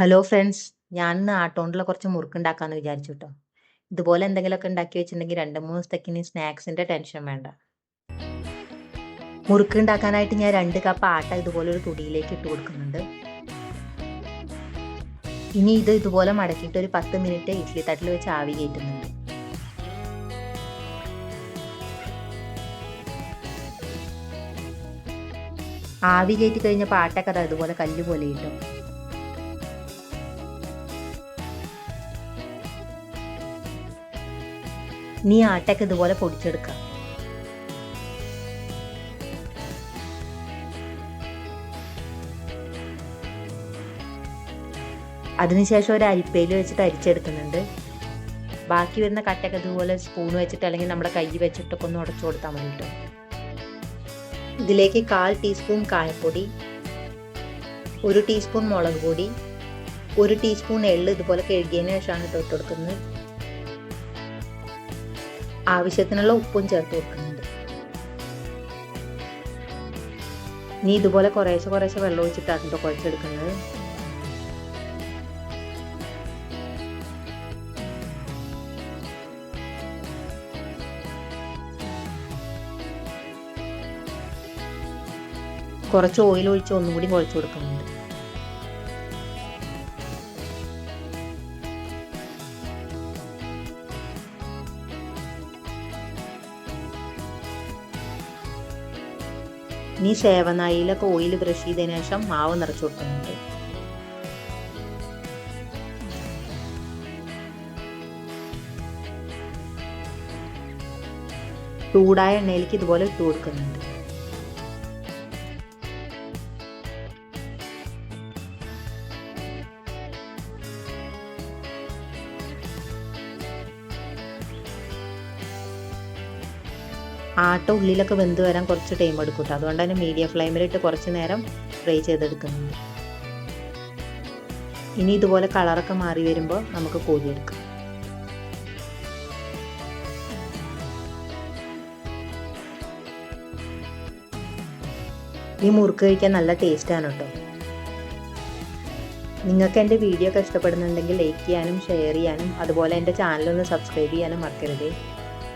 Hello friends ഞാൻ ഇന്ന് ആട്ടോണ്ടിലെ കുറച്ച് മുറുക്കുണ്ടാക്കാമെന്ന് വിചാരിച്ചു കേട്ടോ ഇതുപോലെ എന്തെങ്കിലുമൊക്കെ ഉണ്ടാക്കി വെച്ചിട്ടുണ്ടെങ്കിൽ രണ്ട് മൂന്ന് ദിവസത്തേക്ക് ഇനി സ്നാക്സിന്റെ ടെൻഷൻ വേണ്ട. മുറുക്ക് ഉണ്ടാക്കാനായിട്ട് ഞാൻ രണ്ട് കപ്പ് ആട്ട ഇതുപോലെ ഒരു തുടിയിലേക്ക് ഇട്ട് കൊടുക്കുന്നുണ്ട്. ഇനി ഇത് ഇതുപോലെ മടക്കിയിട്ട് ഒരു പത്ത് മിനിറ്റ് ഇഡ്ലി തട്ടിൽ വെച്ച് ആവി കയറ്റുന്നുണ്ട്. ആവി കയറ്റി കഴിഞ്ഞപ്പോൾ ആട്ടക്കഥ ഇതുപോലെ കല്ല് പോലെ കിട്ടും നീ ആട്ടയൊക്കെ ഇതുപോലെ പൊടിച്ചെടുക്കാം അതിനുശേഷം ഒരു അരിപ്പയിൽ വെച്ചിട്ട് അരിച്ചെടുക്കുന്നുണ്ട് ബാക്കി വരുന്ന കട്ടയൊക്കെ ഇതുപോലെ സ്പൂൺ വെച്ചിട്ട് അല്ലെങ്കിൽ നമ്മുടെ കൈ വെച്ചിട്ടൊക്കെ ഒന്ന് ഉടച്ചു കൊടുത്താൽ മതി ഇതിലേക്ക് കാൽ ടീസ്പൂൺ കായപ്പൊടി ഒരു ടീസ്പൂൺ മുളക് പൊടി ഒരു ടീസ്പൂൺ എള്ള് ഇതുപോലെ കഴുകിയതിന് ശേഷമാണ് ഇട്ട് കൊടുക്കുന്നത്. ആവശ്യത്തിനുള്ള ഉപ്പും ചേർത്ത് കൊടുക്കുന്നുണ്ട്. ഇനി ഇതുപോലെ കുറേശ്ശെ കുറേശ്ശെ വെള്ളം ഒഴിച്ചിട്ടാണ് കേട്ടോ കുഴച്ചെടുക്കുന്നത് കുറച്ച് ഓയിൽ ഒഴിച്ച് ഒന്നും കൂടി കുഴച്ച് കൊടുക്കുന്നുണ്ട്. ഇനി സേവനായിലൊക്കെ ഓയിൽ ബ്രഷ് ചെയ്തതിനു ശേഷം മാവ് നിറച്ചു കൊടുക്കുന്നുണ്ട്. ചൂടായ എണ്ണയിലേക്ക് ഇതുപോലെ ഇട്ട് കൊടുക്കുന്നുണ്ട്. ആട്ട ഉള്ളിലൊക്കെ വെന്ത് വരാൻ കുറച്ച് ടൈം എടുക്കും കേട്ടോ അതുകൊണ്ട് തന്നെ മീഡിയം ഫ്ലെയിമിലിട്ട് കുറച്ച് നേരം ഫ്രൈ ചെയ്തെടുക്കുന്നുണ്ട്. ഇനി ഇതുപോലെ കളറൊക്കെ മാറി വരുമ്പോൾ നമുക്ക് കോരിയെടുക്കാം ഈ മുറുക്ക് കഴിക്കാൻ നല്ല ടേസ്റ്റാണ് കേട്ടോ നിങ്ങൾക്ക് എന്റെ വീഡിയോ ഒക്കെ ഇഷ്ടപ്പെടുന്നുണ്ടെങ്കിൽ ലൈക്ക് ചെയ്യാനും ഷെയർ ചെയ്യാനും അതുപോലെ എന്റെ ചാനലൊന്ന് സബ്സ്ക്രൈബ് ചെയ്യാനും മറക്കരുതേ.